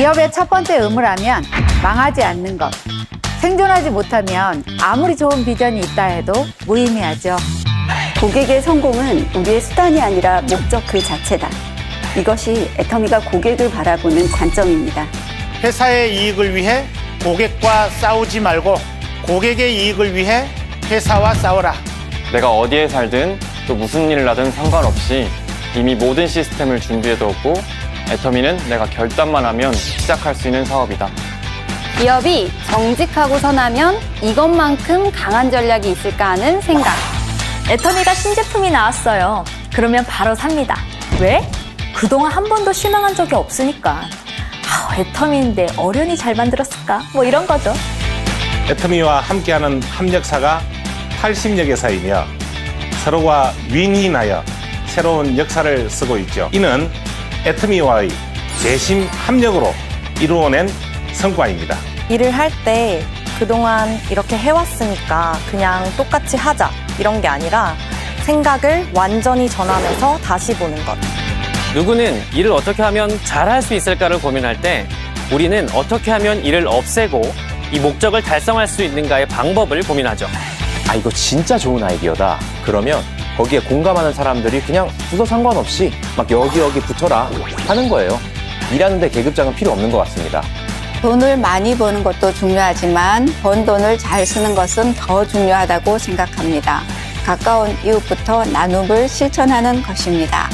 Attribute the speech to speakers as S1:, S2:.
S1: 기업의 첫 번째 의무라면 망하지 않는 것. 생존하지 못하면 아무리 좋은 비전이 있다 해도 무의미하죠.
S2: 고객의 성공은 우리의 수단이 아니라 목적 그 자체다. 이것이 애터미가 고객을 바라보는 관점입니다.
S3: 회사의 이익을 위해 고객과 싸우지 말고 고객의 이익을 위해 회사와 싸워라.
S4: 내가 어디에 살든 또 무슨 일을 하든 상관없이 이미 모든 시스템을 준비해두었고 애터미는 내가 결단만 하면 시작할 수 있는 사업이다.
S5: 기업이 정직하고 선하면 이것만큼 강한 전략이 있을까 하는 생각.
S6: 애터미가 신제품이 나왔어요. 그러면 바로 삽니다. 왜? 그동안 한 번도 실망한 적이 없으니까. 아, 애터미인데 어련히 잘 만들었을까? 뭐 이런 거죠.
S7: 애터미와 함께하는 합력사가 80여 개사이며 서로가 윈윈하여 새로운 역사를 쓰고 있죠. 이는 애터미와의 재심 합력으로 이루어낸 성과입니다.
S8: 일을 할 때 그동안 이렇게 해왔으니까 그냥 똑같이 하자 이런 게 아니라 생각을 완전히 전환해서 다시 보는 것.
S9: 누구는 일을 어떻게 하면 잘할 수 있을까를 고민할 때 우리는 어떻게 하면 일을 없애고 이 목적을 달성할 수 있는가의 방법을 고민하죠.
S10: 아 이거 진짜 좋은 아이디어다. 그러면 거기에 공감하는 사람들이 그냥 부서 상관없이 막 여기 여기 붙어라 하는 거예요. 일하는데 계급장은 필요 없는 것 같습니다.
S1: 돈을 많이 버는 것도 중요하지만 번 돈을 잘 쓰는 것은 더 중요하다고 생각합니다. 가까운 이웃부터 나눔을 실천하는 것입니다.